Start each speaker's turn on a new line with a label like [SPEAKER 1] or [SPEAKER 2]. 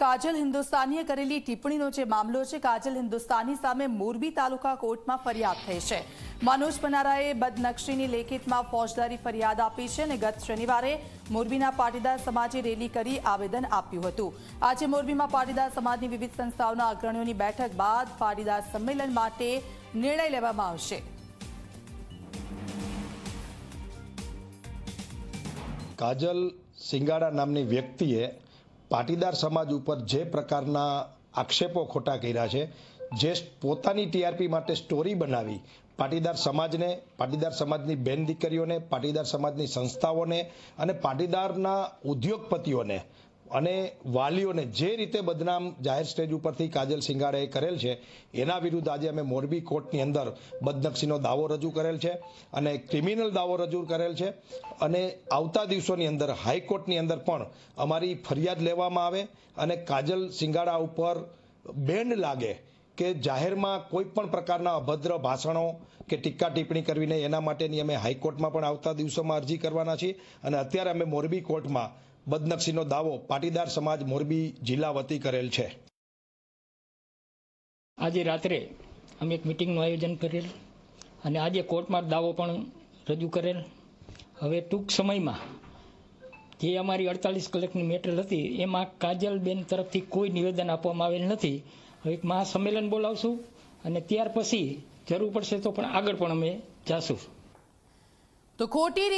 [SPEAKER 1] કાજલ હિન્દુસ્તાનીએ કરેલી ટિપ્પણીનો જે મામલો છે, કાજલ હિન્દુસ્તાની સામે મોરબી તાલુકા કોર્ટમાં ફરિયાદ થઈ છે. મનોજ પનારાએ બદનક્ષીની લેખિતમાં ફોજદારી ફરિયાદ આપી છે અને ગત શનિવારે મોરબીના પાટીદાર સમાજે રેલી કરી આવેદન આપ્યું હતું. આજે મોરબીમાં પાટીદાર સમાજની વિવિધ સંસ્થાઓના અગ્રણીઓની બેઠક બાદ પાટીદાર સંમેલન માટે નિર્ણય લેવામાં આવશે.
[SPEAKER 2] કાજલ સિંગાડા નામની વ્યક્તિએ પાટીદાર સમાજ ઉપર જે પ્રકારના આક્ષેપો ખોટા કર્યા છે, જે પોતાની ટીઆરપી માટે સ્ટોરી બનાવી, પાટીદાર સમાજને, પાટીદાર સમાજની બેન દીકરીઓને, પાટીદાર સમાજની સંસ્થાઓને અને પાટીદારના ઉદ્યોગપતિઓને અને વાલીઓને જે રીતે બદનામ જાહેર સ્ટેજ ઉપરથી કાજલ સિંગાડાએ કરેલ છે, એના વિરુદ્ધ આજે અમે મોરબી કોર્ટની અંદર બદનક્ષીનો દાવો રજૂ કરેલ છે અને ક્રિમિનલ દાવો રજૂ કરેલ છે. અને આવતા દિવસોની અંદર હાઈકોર્ટની અંદર પણ અમારી ફરિયાદ લેવામાં આવે અને કાજલ સિંગાડા ઉપર બેન લાગે કે જાહેરમાં કોઈ પણ પ્રકારના અભદ્ર ભાષણો કે ટીકા ટિપ્પણી કરવીને એના માટેની અમે હાઈકોર્ટમાં પણ આવતા દિવસોમાં અરજી કરવાના છીએ. અને અત્યારે અમે મોરબી કોર્ટમાં બદનક્ષીનો દાવો પાટીદાર સમાજ મોરબી જિલ્લા વતી કરેલ છે.
[SPEAKER 3] આજે રાત્રે અમે એક મિટિંગનું આયોજન કરેલ અને આજે કોર્ટમાં દાવો પણ રજૂ કરેલ. હવે ટૂંક સમયમાં જે અમારી અડતાલીસ કલાકની મેટર હતી એમાં કાજલબેન તરફથી કોઈ નિવેદન આપવામાં આવેલ નથી. હવે એક મહાસંમેલન બોલાવશું અને ત્યાર પછી જરૂર પડશે તો પણ આગળ પણ અમે જાશું.
[SPEAKER 1] તો ખોટી